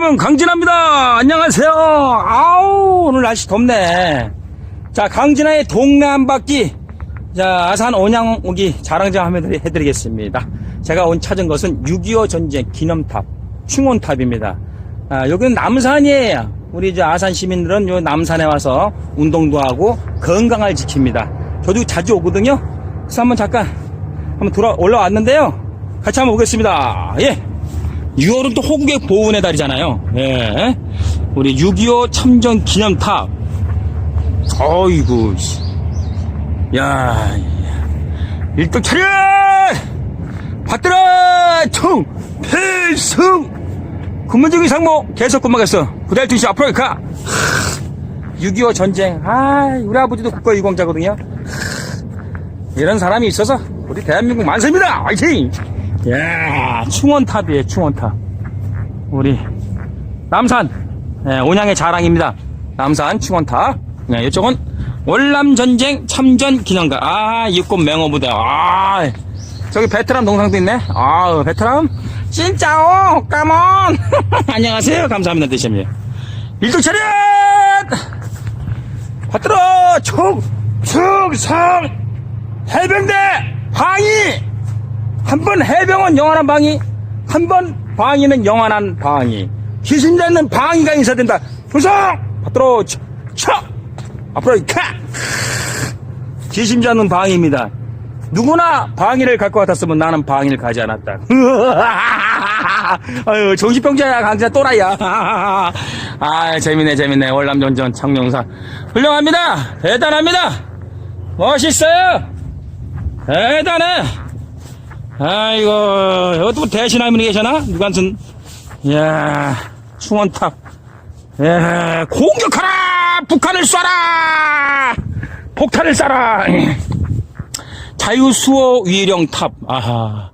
여러분 강진아입니다. 안녕하세요. 아우 오늘 날씨 덥네. 자 강진아의 동네 한 바퀴. 자 아산 온양 오기 자랑장 한번 해드리겠습니다. 제가 온 찾은 것은 6.25 전쟁 기념탑 충원탑입니다. 아, 여기는 남산이에요. 우리 이제 아산 시민들은 요 남산에 와서 운동도 하고 건강을 지킵니다. 저도 자주 오거든요. 그래서 한번 잠깐 한번 돌아 올라왔는데요. 같이 한번 보겠습니다. 예 6월은 또 호국의 보훈의 달이잖아요. 예. 우리 6.25 참전 기념탑. 어이구, 씨. 야, 일등 차렷! 받들어! 총! 필승! 근무적인 상모 계속 근무하겠어. 구달 투시 앞으로 가! 6.25 전쟁. 아, 우리 아버지도 국가 유공자거든요. 이런 사람이 있어서 우리 대한민국 만세입니다! 화이팅! 야 충원탑이에요 충원탑. 우리 남산. 예, 온양의 자랑입니다. 남산 충원탑. 네, 이쪽은 월남전쟁 참전 기념관 아 육군 맹호부대. 아 저기 베트남 동상도 있네. 아 베트남. 진짜오 까몬 안녕하세요. 감사합니다 대신님. 일등 차렷! 받들어! 총 충성 해병대 방위 한 번 해병은 영원한 방위, 한 번 방위는 영원한 방위. 잡는 방위가 있어야 된다. 조성! 받들어, 쳐! 쳐! 앞으로, 카! 잡는 방위입니다. 누구나 방위를 갈것 같았으면 나는 방위를 가지 않았다. 아유, 정신병자야, 강자 또라이야. 아, 재밌네, 재밌네. 월남전전 청룡사. 훌륭합니다. 대단합니다. 멋있어요. 대단해. 아이고, 이것도 뭐 대신 할머니 계시나? 누간슨, 이야, 충원탑. 예, 공격하라! 북한을 쏴라! 폭탄을 쏴라! 자유수호 위령탑. 아하.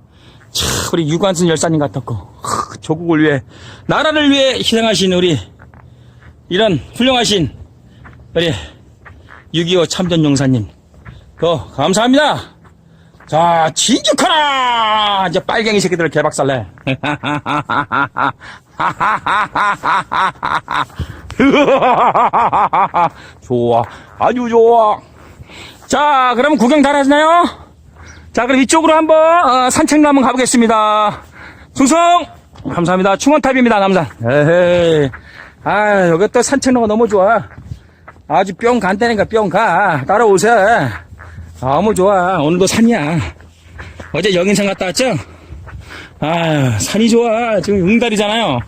참, 우리 유관순 열사님 같았고, 크, 조국을 위해, 나라를 위해 희생하신 우리, 이런 훌륭하신, 우리, 6.25 참전용사님. 더, 감사합니다. 자, 진격하라! 이제 빨갱이 새끼들을 개박살내. 좋아. 아주 좋아. 자, 그럼 구경 다 하시나요? 자, 그럼 이쪽으로 한번, 어, 산책로 한번 가보겠습니다. 충성! 감사합니다. 충원탑입니다, 남산. 에헤이. 아, 여기 또 산책로가 너무 좋아. 아주 뿅 간다니까 뿅 가. 따라오세요. 너무 좋아. 오늘도 산이야. 어제 영인산 갔다 왔죠? 아, 산이 좋아. 지금 응달이잖아요.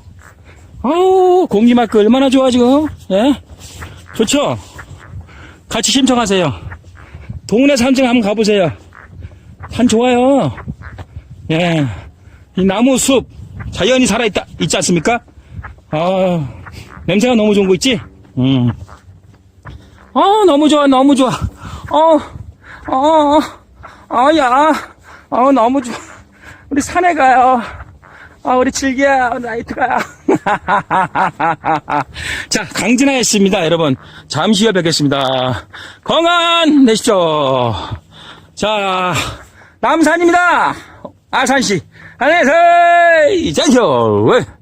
아우, 공기 맑고 얼마나 좋아, 지금. 예? 좋죠? 같이 신청하세요. 동네 산책 한번 가보세요. 산 좋아요. 예. 이 나무 숲, 자연이 살아있다, 있지 않습니까? 아, 냄새가 너무 좋은 거 있지? 음. 아, 너무 좋아, 너무 좋아. 어, 어, 어, 야, 어, 너무 좋아. 우리 산에 가요. 아, 우리 즐기야, 나이트 가요. 자, 강진아였습니다, 여러분. 잠시 후에 뵙겠습니다. 건강 되시죠. 자, 남산입니다. 아산시. 안녕하세요. 자요.